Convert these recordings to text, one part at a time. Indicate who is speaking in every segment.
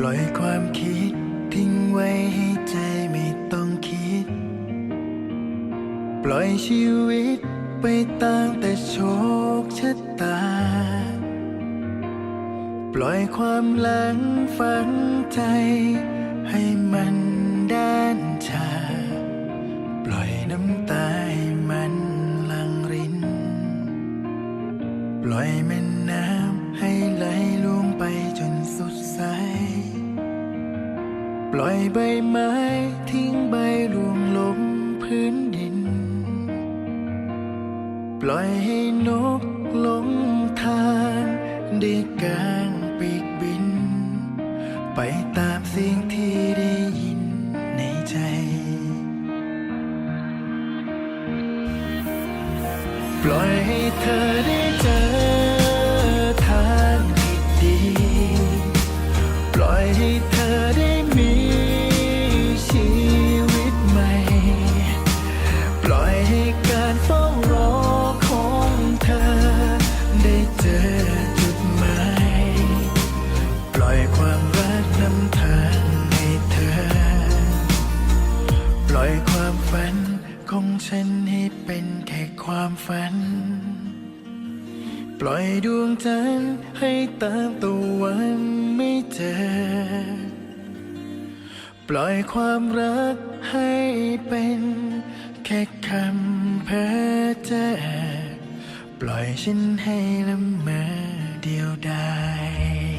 Speaker 1: ปล่อยความคิด ทิ้งไว้ให้ใจไม่ต้องคิด ปล่อยชีวิตไปตามแต่โชคชะตา ปล่อยความหลังฝังใจ ให้มันด้านชา ปล่อยน้ำตา ล่อยใบไม้ทิ้งใบร่วงลงพื้นดิน ปล่อยให้นกหลงทางได้กางปีกบิน ไปตามเสียงที่ได้ยินในใจ ปล่อย ฝันของฉันให้เป็นแค่ความฝัน ปล่อยดวงจันทร์ให้ตามตะวันไม่เจอ ปล่อยความรักให้เป็นแค่คำเพ้อเจ้อปล่อยฉันให้ละเมอเดียวดาย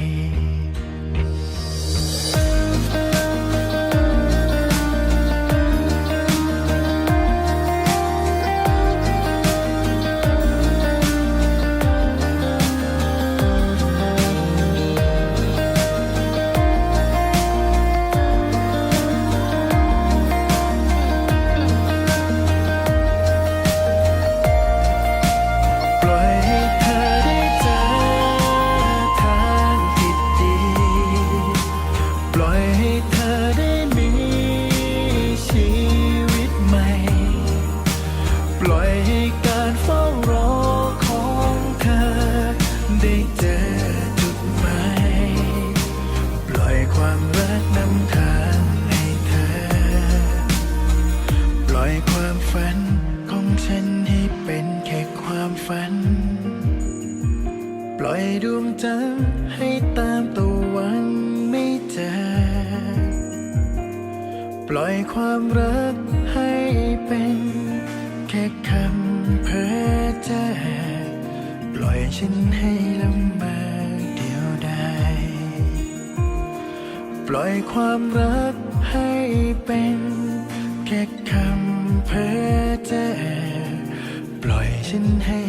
Speaker 1: ปล่อยดวงจันทร์ให้ตามตะวันไม่เจอปล่อยความรักให้เป็นแค่คำเพ้อเจ้อปล่อยฉันให้ละเมอเดียวดายปล่อยความรักให้เป็นแค่คำเพ้อเจ้อปล่อยฉันให้